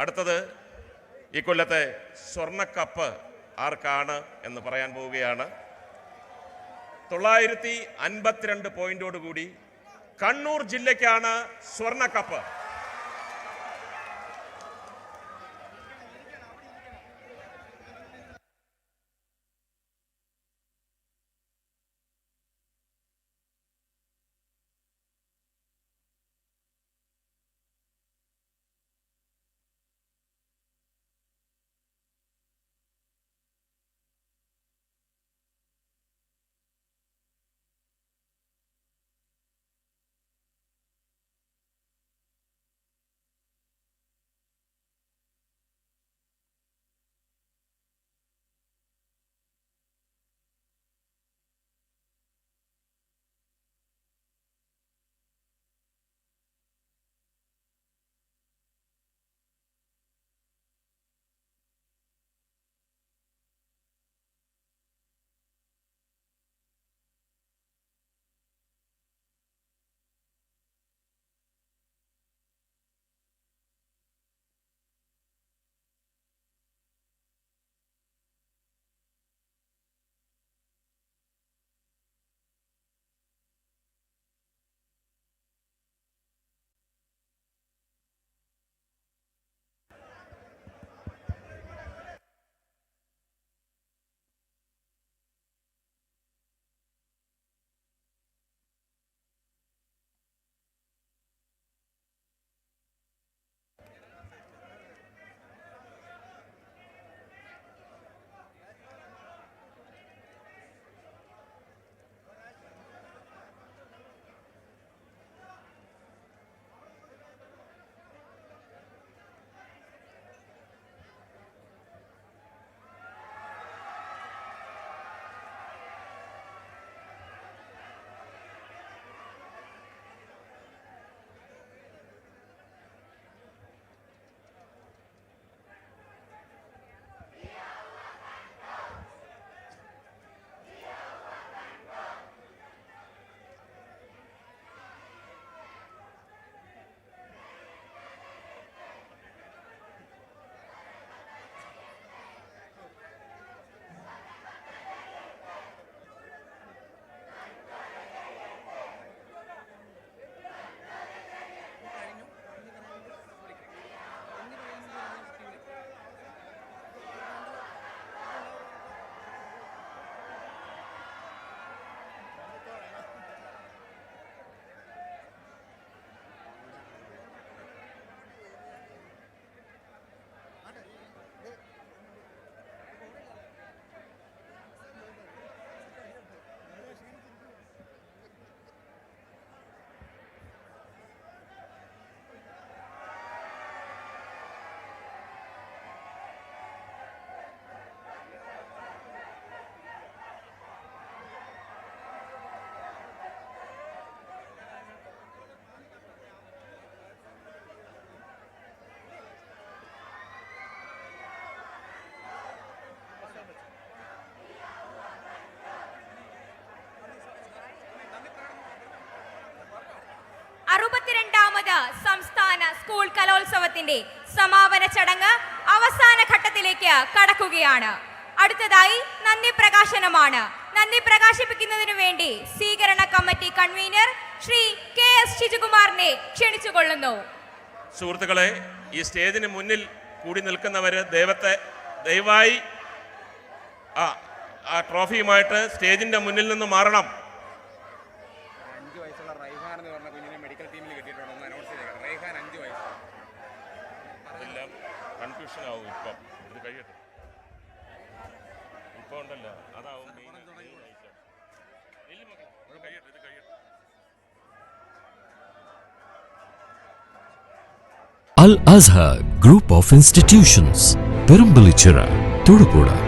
അടുത്തത് ഈ കൊല്ലത്തെ സ്വർണക്കപ്പ് ആർക്കാണ് എന്ന് പറയാൻ പോവുകയാണ്. തൊള്ളായിരത്തി അൻപത്തിരണ്ട് പോയിന്റോടുകൂടി കണ്ണൂർ ജില്ലയ്ക്കാണ് സ്വർണക്കപ്പ് അറുപത്തിരണ്ടാമത് സംസ്ഥാന സ്കൂൾ കലോത്സവത്തിന്റെ സമാപന ചടങ്ങ് അവസാന ഘട്ടത്തിലേക്ക് കടക്കുകയാണ്. അടുത്തതായി നന്ദി പ്രകാശനമാണ്. നന്ദി പ്രകാശിപ്പിക്കുന്നതിനു വേണ്ടി സ്വീകരണ committee convener Shri K S ഷിജുകുമാറിനെ ക്ഷണിച്ചുകൊള്ളുന്നു. സുഹൃത്തുക്കളെ ഈ സ്റ്റേജിന് മുന്നിൽ കൂടി നിൽക്കുന്നവര് ദൈവത്തെ ദയവായി ആ ട്രോഫിയുമായിട്ട് സ്റ്റേജിന്റെ മുന്നിൽ നിന്ന് മാറണം. ആവും ഇപ്പം ഇത് കഴിയട്ടെ ഇപ്പൊ ഉണ്ടല്ലോ അതാവും item. ഇല്ല മക്കളെ, കഴിയട്ടെ ഇത് കഴിയട്ടെ Al Azhar Group of Institutions, Perumbalichira, Tudupura.